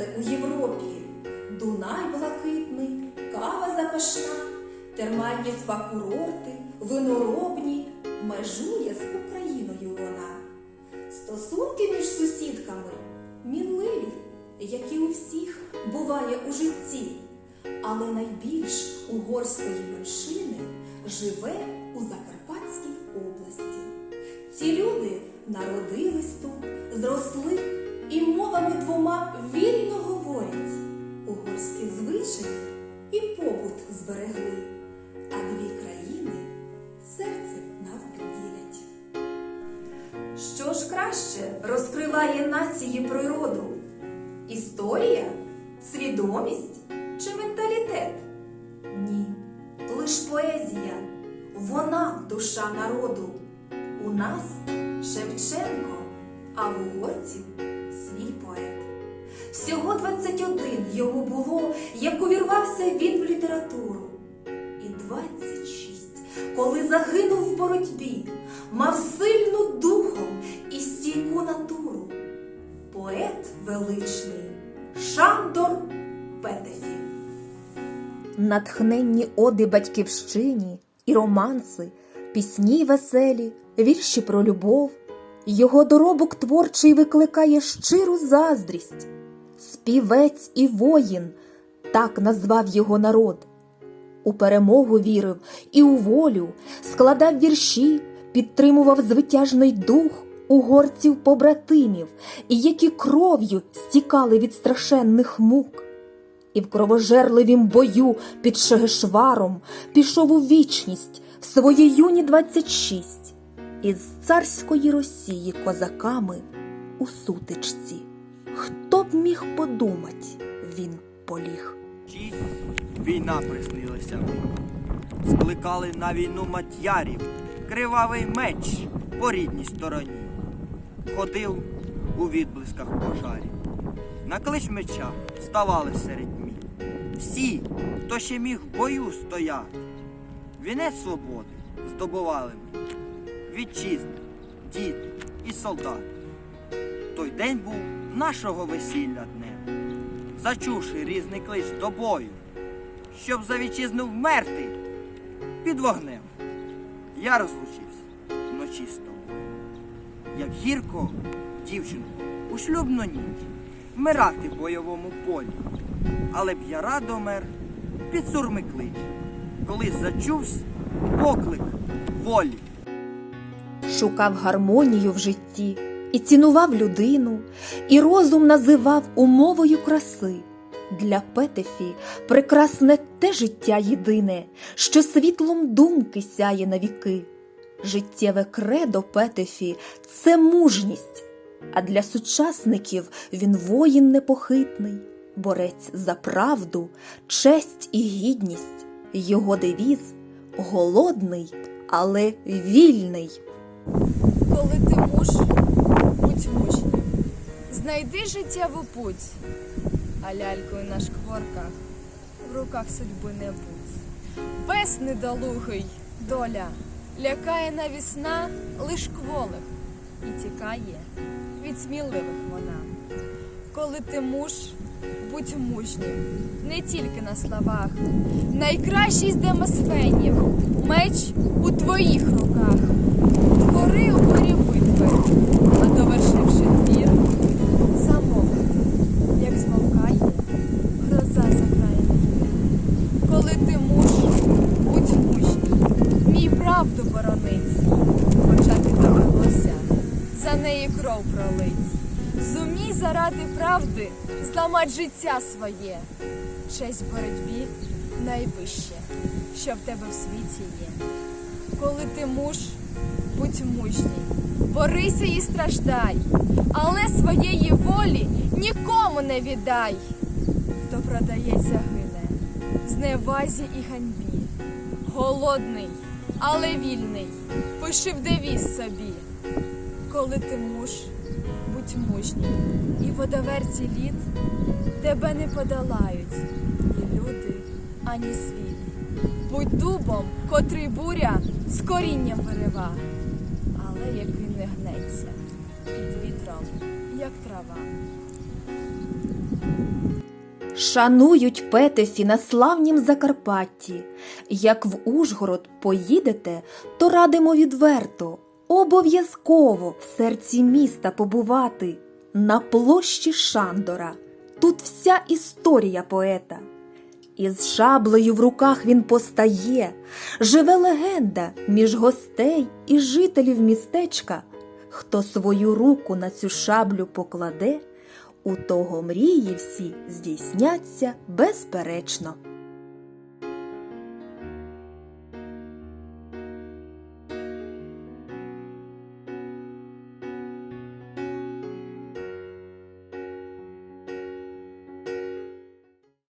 Сонце у Європі, Дунай блакитний, кава запашна, термальні спа-курорти, виноробні, межує з Україною вона. Стосунки між сусідками мінливі, як і у всіх буває у житті, але найбільш угорської меншини живе у Закарпатській області. Ці люди народились тут, зросли і мовами двома вільно говорять. Угорські звичаї і побут зберегли, а дві країни серце навпіл ділять. Що ж краще розкриває нації природу? Історія, свідомість чи менталітет? Ні, лиш поезія, вона душа народу. У нас Шевченко, а в угорців свій поет. Всього 21 йому було, як увірвався він в літературу. І 26, коли загинув в боротьбі, мав сильну духом і стійку натуру. Поет величний Шандор Петефі. натхненні оди батьківщині і романси, пісні веселі, вірші про любов. Його доробок творчий викликає щиру заздрість. Співець і воїн так назвав його народ. У перемогу вірив і у волю, складав вірші, підтримував звитяжний дух угорців побратимів, і які кров'ю стікали від страшенних мук і в кровожерливім бою під Шегешваром пішов у вічність в свої юні 26 із царської Росії козаками у сутичці. Хто б міг подумать, він поліг. Ті війна приснилася. Скликали на війну матярів, кривавий меч по рідній стороні. Ходив у відблисках пожарів. На клич меча ставали серед мій. Всі, хто ще міг в бою стояти. Вінець свободи здобували ми. Вітчизни, діти і солдати. Той день був нашого весілля днем зачувши різний клич до бою, щоб за вітчизну вмерти під вогнем. Я розлучився вночі з тобою. Як гірко, дівчинку, у шлюбну ніч вмирати в бойовому полі. Але б я радо мер під сурми клич, коли зачувсь поклик волі. Шукав гармонію в житті і цінував людину, і розум називав умовою краси. Для Петефі прекрасне те життя єдине, що світлом думки сяє на віки. Життєве кредо Петефі це мужність, а для сучасників він воїн непохитний, борець за правду, честь і гідність. Його девіз голодний, але вільний. Коли ти муж, будь мужнім, знайди життєву путь, а лялькою на шкворках в руках судьби не будь. Без недолугий доля лякає навісна лиш кволих і тікає від сміливих вона. Коли ти муж, будь мужнім, не тільки на словах. Найкращий з демосфенів меч у твоїх руках. Гори у горі битви, а довершивши твір, замовк, як змовкає гроза за краєм. Коли ти муж, будь мужній, мій правду хоча довелося за неї кров пролить. Зумій заради правди зламать життя своє. Честь боротьбі найвище, що в тебе в світі є. Коли ти муж, будь мужній, борися і страждай, але своєї волі нікому не віддай. Хто продається гине, зневазі і ганьбі. Голодний, але вільний, пиши в девіз собі. Коли ти муж, будь мужній, і водоверці літ тебе не подолають ні люди, ані світ. Будь дубом, котрий буря з корінням вирива, але як він не гнеться під вітром, як трава. Шанують петефі на славнім Закарпатті. Як в Ужгород поїдете, то радимо відверто, обов'язково в серці міста побувати на площі Шандора. Тут вся історія поета. Із шаблею в руках він постає, живе легенда між гостей і жителів містечка. Хто свою руку на цю шаблю покладе, у того мрії всі здійсняться безперечно.